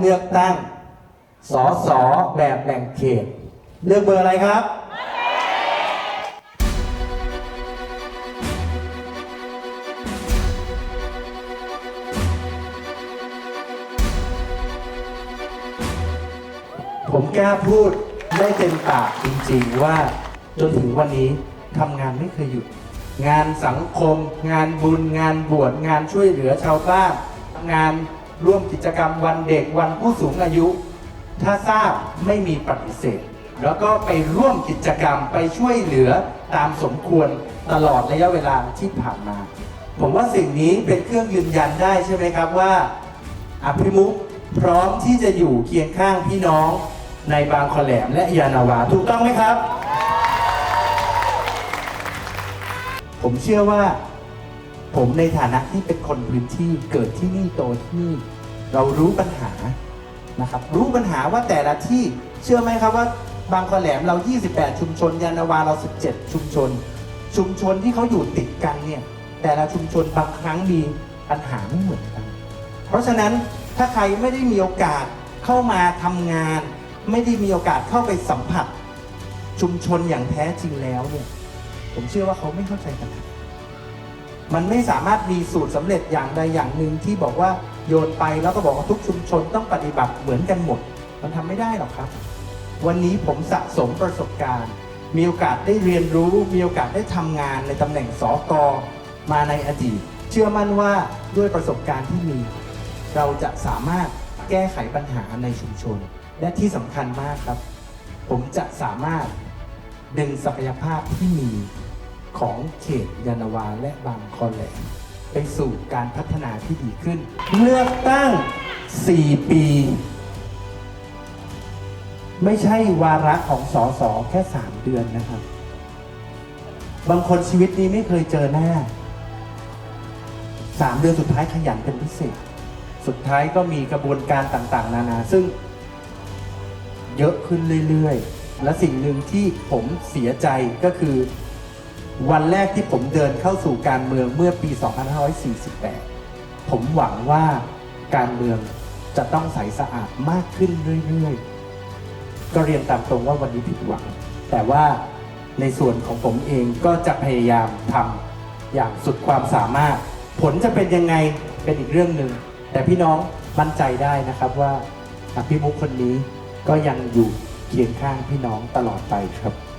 เลือกตั้งสอสอแบบแบ่งเขต เลือกเบอร์อะไรครับผมกล้าพูดได้เต็มปากจริงๆว่าจนถึงวันนี้ทำงานไม่เคยหยุด งานสังคม งานบุญ งานบวชงานช่วยเหลือชาวบ้านงาน ร่วมกิจกรรมวันเด็กวันผู้สูงอายุ ถ้าทราบไม่มีปฏิเสธ แล้วก็ไปร่วมกิจกรรมไปช่วยเหลือตามสมควรตลอดระยะเวลาที่ผ่านมา ผมว่าสิ่งนี้เป็นเครื่องยืนยันได้ใช่ไหมครับว่าอภิมุขพร้อมที่จะอยู่เคียงข้างพี่น้องในบางขอแหลมและยานาวาถูกต้องไหมครับ ผมเชื่อว่า ผมในฐานะที่เป็นคนพื้นที่เกิดที่นี่โตที่นี่ เรารู้ปัญหานะครับ รู้ปัญหาว่าแต่ละที่เชื่อไหมครับว่าบางขอแหลมเรา 28 ชุมชน ยานาวาเรา 17 ชุมชน ชุมชนที่เขาอยู่ติดกันเนี่ยแต่ละชุมชนบางครั้งมีปัญหาไม่เหมือนกัน เพราะฉะนั้นถ้าใครไม่ได้มีโอกาสเข้ามาทำงาน ไม่ได้มีโอกาสเข้าไปสัมผัส ชุมชนอย่างแท้จริงแล้วเนี่ยผมเชื่อว่าเขาไม่เข้าใจปัญหา มันไม่สามารถมีสูตรสำเร็จอย่างใดอย่างหนึ่งที่บอกว่าโยนไปแล้วก็บอกว่าทุกชุมชนต้องปฏิบัติเหมือนกันหมด มันทำไม่ได้หรอกครับ วันนี้ผมสะสมประสบการณ์ มีโอกาสได้เรียนรู้ มีโอกาสได้ทำงานในตำแหน่งสอกอมาในอดีต เชื่อมั่นว่าด้วยประสบการณ์ที่มี เราจะสามารถแก้ไขปัญหาในชุมชน และที่สำคัญมากครับ ผมจะสามารถดึงศักยภาพที่มี ของเขตยานาวาและบางคอแหลมไปสู่การพัฒนาที่ดีขึ้น เลือกตั้ง 4 ปี ไม่ใช่วาระของสอสอแค่ 3 เดือนนะครับ บางคนชีวิตนี้ไม่เคยเจอหน้าสามเดือนสุดท้ายขยันเป็นพิเศษ สุดท้ายก็มีกระบวนการต่างๆ นานา ซึ่งเยอะขึ้นเรื่อยๆ และสิ่งหนึ่งที่ผมเสียใจก็คือ วันแรกที่ผมเดินเข้าสู่การเมืองเมื่อปี 2548 ผมหวังว่าการเมืองจะต้องใสสะอาดมากขึ้นเรื่อยๆ ก็เรียนตามตรงว่าวันนี้ผิดหวัง แต่ว่าในส่วนของผมเองก็จะพยายามทำอย่างสุดความสามารถ ผลจะเป็นยังไงเป็นอีกเรื่องหนึ่ง แต่พี่น้องมั่นใจได้นะครับว่าอภิมุขคนนี้ก็ยังอยู่เคียงข้างพี่น้องตลอดไปครับ